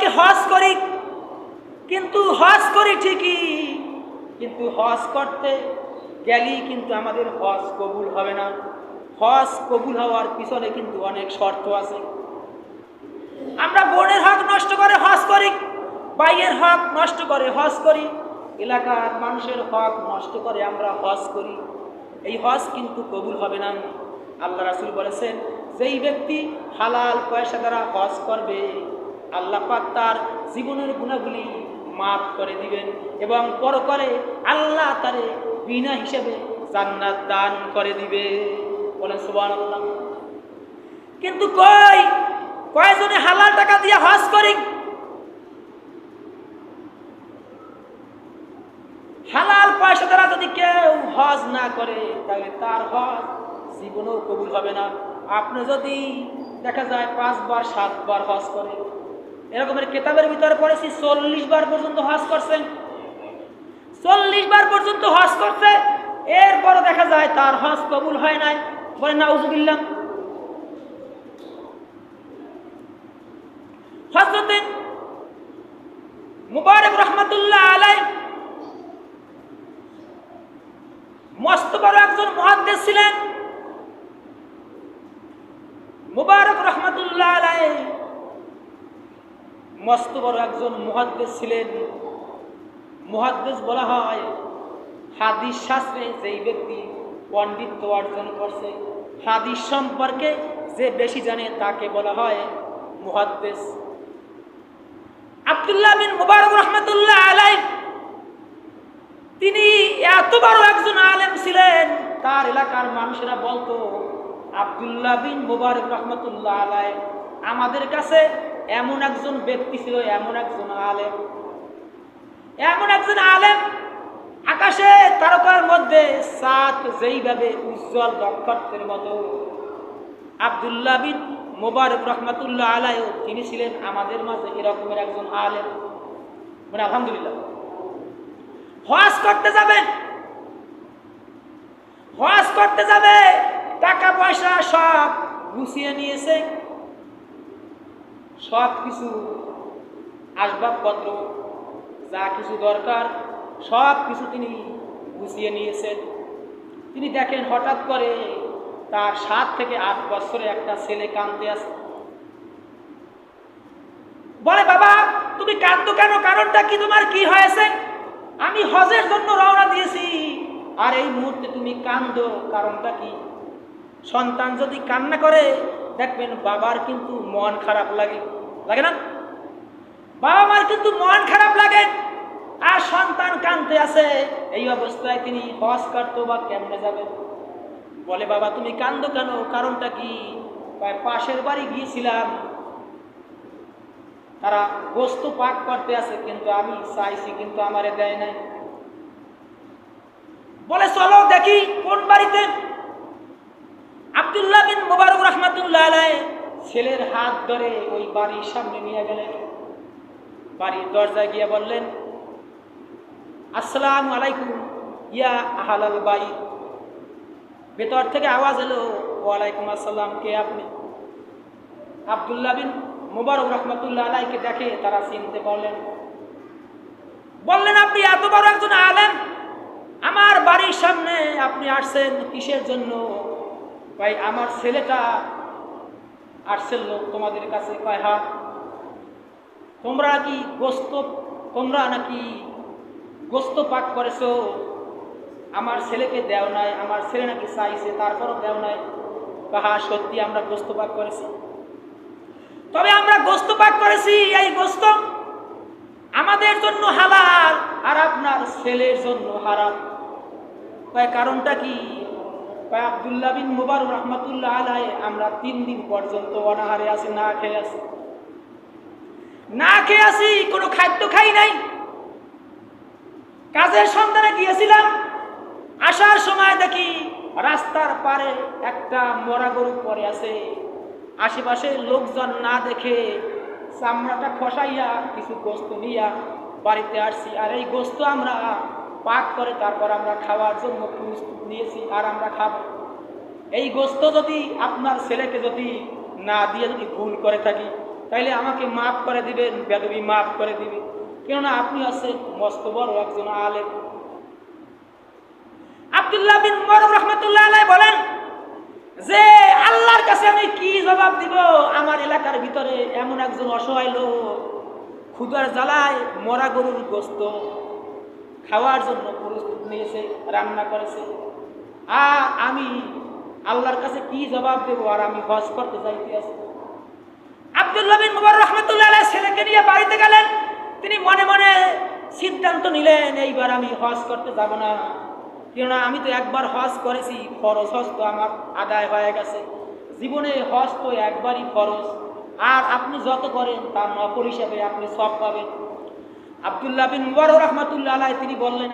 অনেকে হজ করি। কিন্তু হজ করি ঠিকই, কিন্তু হজ করতে গেলেই কিন্তু আমাদের হজ কবুল হবে না। হজ কবুল হওয়ার পিছনে কিন্তু অনেক শর্ত আছে। আমরা বোনের হক নষ্ট করে হজ করি, বাইয়ের হক নষ্ট করে হজ করি, এলাকার মানুষের হক নষ্ট করে আমরা হজ করি। এই হজ কিন্তু কবুল হবে না। আল্লাহ রাসুল বলেছেন, যেই ব্যক্তি হালাল পয়সা দ্বারা হজ করবে আল্লাহ পাক তার জীবনের গুণাগুলি মাফ করে দিবেন এবং পর করে আল্লাহ তারে বিনা হিসেবে জান্নাত দান করে দিবে। বলেন সুবহানাল্লাহ। কিন্তু কই? কয়জনে হালাল টাকা দিয়ে হজ করি? হালাল পয়সা দ্বারা যদি কেউ হজ না করে, তাহলে তার হজ জীবনেও কবুল হবে না। আপনি যদি দেখা যায় পাঁচবার, সাতবার হজ করে এরকমের কেতাবের ভিতরে পড়েছি চল্লিশ বার পর্যন্ত হজ করছেন চল্লিশ বার পর্যন্ত হজ করছে। এরপর দেখা যায় তার হজ কবুল হয় নাই। বলে, নাউজুবিল্লাহ। হজরতে মুবারক রহমতুল্লাহ আলাই মস্ত বড় একজন মহাদ্দেশ ছিলেন মুবারক রহমতুল্লাহ আলাই মস্ত বড় একজন মহাদ্দেশ ছিলেন। মহাদ্দেশ বলা হয় হাদিস শাস্ত্রে যেই ব্যক্তি পণ্ডিত্য অর্জন করছে, হাদিস সম্পর্কে যে বেশি জানে তাকে বলা হয় মুহাদ্দেশ আব্দুল্লাহ বিন মুবারক রহমতুল্লাহ আলাই তিনি এত বড় একজন আলেম ছিলেন, তার এলাকার মানুষেরা বলতো, আব্দুল্লাহ বিন মুবারক রহমতুল্লাহ আলাই আমাদের কাছে এমন একজন ব্যক্তি ছিল, এমন একজন আলেম। এমন একজন আলেম আকাশে তারকার মধ্যে সাত যেইভাবে উজ্জ্বল নক্ষত্রের মতো। আবদুল্লাহ বিন মোবারক রহমতুল্লাহ আলাইও তিনি ছিলেন আমাদের মাঝে এরকমের একজন আলেম। মানে আলহামদুলিল্লাহ। হজ করতে যাবেন। হজ করতে যাবে, টাকা পয়সা সব গুছিয়ে নিয়েছে। সব কিছু আসবাবপত্র, যা কিছু দরকার, সব কিছু তিনি গুছিয়ে নিয়েছেন। তিনি দেখেন হঠাৎ করে তার সাত থেকে আট বছরে একটা ছেলে কাঁদতে আসে। বলে, বাবা, তুমি কাঁদতো কেন? কারণটা কি? তোমার কি হয়েছে? আমি হজের জন্য রওনা দিয়েছি। আর এই মুহূর্তে তুমি কান্দো কারণটা কি? সন্তান যদি কান্না করে দেখবেন বাবার কিন্তু মন খারাপ লাগে। লাগে না? বাবা মার কিন্তু মন খারাপ লাগে। আর সন্তান কানতে আছে এই অবস্থায় তিনি হজ কাটতো বা কেমনে যাবে? বলে, বাবা, তুমি কান্দো কেন? কারণটা কি? পাশের বাড়ি গিয়েছিলাম। তারা বস্তু পাক করতে আছে কিন্তু আমি চাইছি, কিন্তু আমারে দেয় নাই। বলে, চলো দেখি কোন বাড়িতে আব্দুল্লাহ বিন মুবারক রহমাতুল্লাহ ছেলের হাত ধরে ওই বাড়ির সামনে নিয়ে গেলেন। বাড়ির দরজায় গিয়ে বললেন, আসসালাম আলাইকুম ইয়া আহালাল বাই ভেতর থেকে আওয়াজ এলো, ওয়ালাইকুম আসসালাম, কে আপনি? আবদুল্লাহ বিন মুবারক রহমতুল্লাহ আলাইকে দেখে তারা চিনতে বললেন বললেন, আপনি এত বড় একজন আলেন আমার বাড়ির সামনে আপনি আসছেন কিসের জন্য? ভাই আমার ছেলেটা আসছেন লোক তোমাদের কাছে। কয়, হা, তোমরা কি গোস্ত, তোমরা নাকি গোস্ত পাক করেছ? আমার ছেলেকে দেও নাই, আমার ছেলে নাকি চাইছে, তারপরও দেও নাই। কাহা সত্যি আমরা গোস্ত পাক করেছি। তবে আমরা গোস্ত পাক করেছি, এই গোস্ত আমাদের জন্য হালাল আর আপনার ছেলের জন্য হারাম। কারণটা কি? কয় আবদুল্লাহ বিন মুবারক রহমতুল্লাহ আলাই আমরা তিন দিন পর্যন্ত অনাহারে আছি, না খেয়ে আছি। না খেয়ে আছি, কোনো খাদ্য খাই নাই। কাজের সন্ধানে গিয়েছিলাম। আসার সময় দেখি রাস্তার পারে একটা মরা গরু পড়ে আছে। আশেপাশে লোকজন না দেখে চামড়াটা খসাইয়া কিছু গোস্ত নিয়া বাড়িতে আসছি। আর এই গোস্ত আমরা পাক করে, তারপর আমরা খাওয়ার জন্য প্রস্তুত নিয়েছি আর আমরা খাব। এই গোস্ত যদি আপনার ছেলেকে যদি না দিয়ে যদি ভুল করে থাকি, তাইলে আমাকে মাফ করে দিবেন, বেদবি মাফ করে দিবে। কেননা আপনি আছেন মস্ত বড় একজন আলেম। আব্দুল্লাহ বিন মরম রহমতুল্লাহ আলাই বলেন, যে আল্লাহর কাছে আমি কি জবাব দিব? আমার এলাকার ভিতরে এমন একজন অসহায় লোক ক্ষুদার জ্বালায় মরা গরুর গোস্ত। খাওয়ার জন্য প্রস্তুত নিয়েছে, রান্না করেছে। আর আমি আল্লাহর কাছে কি জবাব দেবো আর আমি হজ করতে যাইতে আছি? আব্দুল্লাহ বিন মুবার রহমতুল্লাহ ছেলেকে নিয়ে বাড়িতে গেলেন। তিনি মনে মনে সিদ্ধান্ত নিলেন, এইবার আমি হজ করতে যাব না। কেননা আমি তো একবার হজ করেছি, ফরজ হজ তো আমার আদায় হয়ে গেছে। জীবনে হজ তো একবারই ফরজ। আর আপনি যত করেন, তার নকল হিসাবে আপনি সব পাবেন। আব্দুল্লাহ বিন মুবারক রহমতুল্লাহ আলাই তিনি বললেন